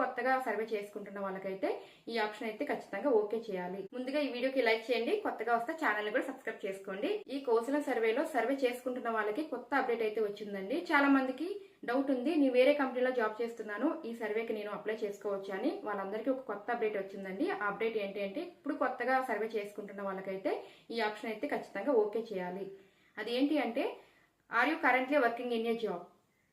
కొత్తగా సర్వే చేసుకుంటున్న వాళ్ళకైతే ఈ ఆప్షన్ అయితే ఖచ్చితంగా ఓకే చేయాలి. ముందుగా ఈ వీడియోకి లైక్ చేయండి. కొత్తగా వస్తే ఛానల్ కూడా సబ్స్క్రైబ్ చేసుకోండి. ఈ కోసల సర్వేలో సర్వే చేసుకుంటున్న వాళ్ళకి కొత్త అప్డేట్ అయితే వచ్చిందండి. చాలా మందికి డౌట్ ఉంది. నేను వేరే కంపెనీలో జాబ్ చేస్తున్నాను. ఈ సర్వేకి నేను అప్లై చేసుకోవచ్చు అని వాళ్ళందరికీ ఒక కొత్త అప్డేట్ వచ్చిందండి. ఆ అప్డేట్ ఏంటి అంటే ఇప్పుడు కొత్తగా సర్వే చేసుకుంటున్న వాళ్ళకైతే ఈ ఆప్షన్ అయితే ఖచ్చితంగా ఓకే చేయాలి. అది ఏంటి అంటే are you currently working in a job?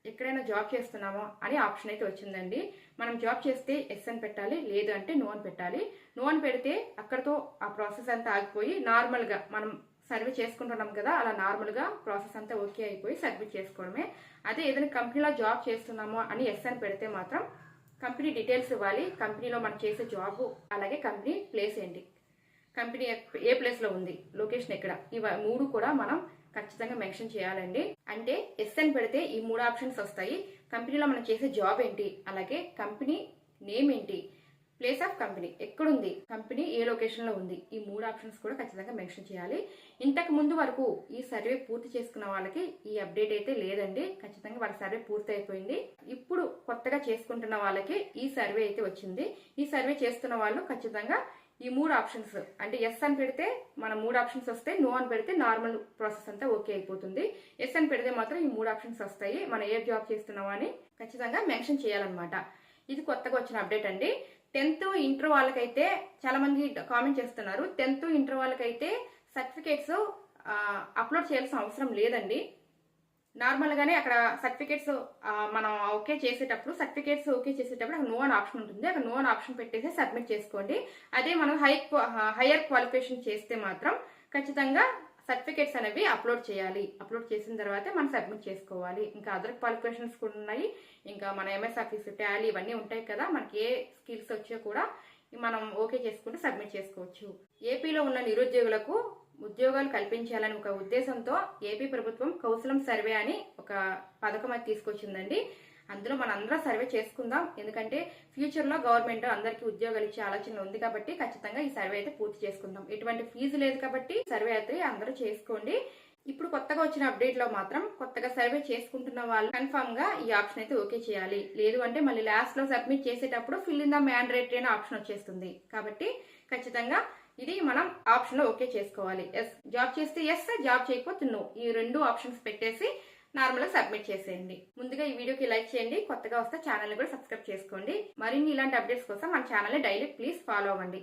ఎక్కడైనా జాబ్ చేస్తున్నామో అని ఆప్షన్ అయితే వచ్చిందండి. మనం జాబ్ చేస్తే ఎస్ అని పెట్టాలి లేదు అంటే నో అని పెట్టాలి. నో అని పెడితే అక్కడతో ఆ ప్రాసెస్ అంతా ఆగిపోయి నార్మల్గా మనం సర్వే చేసుకుంటున్నాం కదా అలా నార్మల్గా ప్రాసెస్ అంతా ఓకే అయిపోయి సబ్మిట్ చేసుకోవడమే. అదే ఏదైనా కంపెనీలో జాబ్ చేస్తున్నామో అని ఎస్ అని పెడితే మాత్రం కంపెనీ డీటెయిల్స్ ఇవ్వాలి. కంపెనీలో మనం చేసే జాబ్ అలాగే కంపెనీ ప్లేస్ ఏంటి? కంపెనీ ఏ ప్లేస్లో ఉంది? లొకేషన్ ఎక్కడ? ఇవ మూడు కూడా మనం ఖచ్చితంగా మెన్షన్ చేయాలండి. అంటే ఎస్ అని పెడితే ఈ మూడు ఆప్షన్స్ వస్తాయి. కంపెనీలో మనం చేసే జాబ్ ఏంటి? అలాగే కంపెనీ నేమ్ ఏంటి? ప్లేస్ ఆఫ్ కంపెనీ ఎక్కడుంది? కంపెనీ ఏ లొకేషన్లో ఉంది? ఈ మూడు ఆప్షన్స్ కూడా ఖచ్చితంగా మెన్షన్ చేయాలి. ఇంతకు ముందు వరకు ఈ సర్వే పూర్తి చేసుకున్న వాళ్ళకి ఈ అప్డేట్ అయితే లేదండి. ఖచ్చితంగా వాళ్ళ సర్వే పూర్తి అయిపోయింది. ఇప్పుడు కొత్తగా చేసుకుంటున్న వాళ్ళకి ఈ సర్వే అయితే వచ్చింది. ఈ సర్వే చేస్తున్న వాళ్ళు ఖచ్చితంగా ఈ మూడు ఆప్షన్స్ అంటే ఎస్ అని పెడితే మన మూడు ఆప్షన్స్ వస్తాయి నో అని పెడితే నార్మల్ ప్రాసెస్ అంతా ఓకే అయిపోతుంది. ఎస్ అని పెడితే మాత్రం ఈ మూడు ఆప్షన్స్ వస్తాయి. మనం ఏ జాబ్ చేస్తున్నామా అని ఖచ్చితంగా మెన్షన్ చేయాలన్నమాట. ఇది కొత్తగా వచ్చిన అప్డేట్ అండి. టెన్త్ ఇంటర్ వాళ్ళకైతే చాలా మంది కామెంట్ చేస్తున్నారు. టెన్త్ ఇంటర్ వాళ్ళకైతే సర్టిఫికేట్స్ అప్లోడ్ చేయాల్సిన అవసరం లేదండి. నార్మల్ గానే అక్కడ సర్టిఫికేట్స్ మనం ఓకే చేసేటప్పుడు సర్టిఫికేట్స్ ఓకే చేసేటప్పుడు అక్కడ నో అని ఆప్షన్ ఉంటుంది. అక్కడ నో అని ఆప్షన్ పెట్టేసి సబ్మిట్ చేసుకోండి. అదే మనం హై హైయర్ క్వాలిఫికేషన్ చేస్తే మాత్రం ఖచ్చితంగా సర్టిఫికేట్స్ అనేవి అప్లోడ్ చేయాలి. అప్లోడ్ చేసిన తర్వాతే మనం సబ్మిట్ చేసుకోవాలి. ఇంకా అదర్ క్వాలిఫికేషన్స్ కూడా ఉన్నాయి. ఇంకా మన ఎంఎస్ ఆఫీస్ ట్యాలీ ఇవన్నీ ఉంటాయి కదా మనకి ఏ స్కిల్స్ వచ్చో కూడా మనం ఓకే చేసుకుంటే సబ్మిట్ చేసుకోవచ్చు. ఏపీలో ఉన్న నిరుద్యోగులకు ఉద్యోగాలు కల్పించాలని ఒక ఉద్దేశంతో ఏపీ ప్రభుత్వం కౌశలం సర్వే అని ఒక పథకం అది తీసుకొచ్చిందండి. అందులో మనం అందరం సర్వే చేసుకుందాం. ఎందుకంటే ఫ్యూచర్లో గవర్నమెంట్ అందరికీ ఉద్యోగాలు ఇచ్చే ఆలోచన ఉంది కాబట్టి ఖచ్చితంగా ఈ సర్వే అయితే పూర్తి చేసుకుందాం. ఎటువంటి ఫీజు లేదు కాబట్టి సర్వే అయితే అందరూ చేసుకోండి. ఇప్పుడు కొత్తగా వచ్చిన అప్డేట్లో మాత్రం కొత్తగా సర్వే చేసుకుంటున్న వాళ్ళు కన్ఫర్మ్గా ఈ ఆప్షన్ అయితే ఓకే చేయాలి. లేదు అంటే మళ్ళీ లాస్ట్లో సబ్మిట్ చేసేటప్పుడు ఫిల్ ఇన్ ద మ్యాండరేటరీ అనే ఆప్షన్ వచ్చేస్తుంది. కాబట్టి ఖచ్చితంగా ఇది మనం ఆప్షన్లో ఓకే చేసుకోవాలి. ఎస్ జాబ్ చేస్తే ఎస్ జాబ్ చేయకపోతే నో ఈ రెండు ఆప్షన్స్ పెట్టేసి నార్మల్గా సబ్మిట్ చేసేయండి. ముందుగా ఈ వీడియోకి లైక్ చేయండి. కొత్తగా వస్తే ఛానల్ కూడా సబ్స్క్రైబ్ చేసుకోండి. మరిన్ని ఇలాంటి అప్డేట్స్ కోసం మన ఛానల్ డైలీ ప్లీజ్ ఫాలో అవ్వండి.